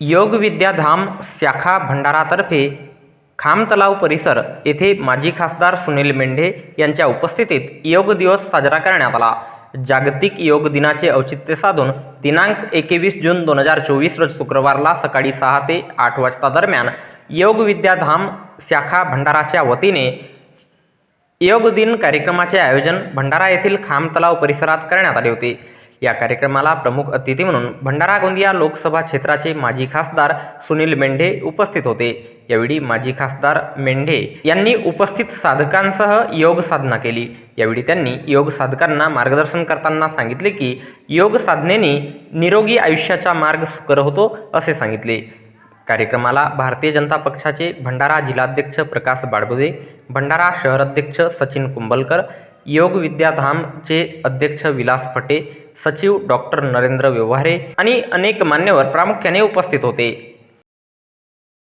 योग विद्याधाम शाखा भंडारातर्फे खामतलाव परिसर येथे माजी खासदार सुनील मेंढे यांच्या उपस्थितीत योग दिवस साजरा करण्यात आला. जागतिक योग दिनाचे औचित्य साधून दिनांक एकवीस जून दोन हजार चोवीस रोज शुक्रवारला सकाळी सहा ते आठ वाजता दरम्यान योग विद्याधाम शाखा भंडाराच्या वतीने योग दिन कार्यक्रमाचे आयोजन भंडारा येथील खामतलाव परिसरात करण्यात आले होते. या कार्यक्रमाला प्रमुख अतिथी म्हणून भंडारा गोंदिया लोकसभा क्षेत्राचे माजी खासदार सुनील मेंढे उपस्थित होते. यावेळी माजी खासदार मेंढे यांनी उपस्थित साधकांसह योग साधना केली. यावेळी त्यांनी योग साधकांना मार्गदर्शन करताना सांगितले की योग साधनेने निरोगी आयुष्याचा मार्ग सुकर होतो असे सांगितले. कार्यक्रमाला भारतीय जनता पक्षाचे भंडारा जिल्हाध्यक्ष प्रकाश बाडबुदे भंडारा शहराध्यक्ष सचिन कुंबलकर योग विद्याधामचे अध्यक्ष विलास फटे सचिव डॉक्टर नरेंद्र व्यवहारे आणि अनेक मान्यवर प्रामुख्याने उपस्थित होते.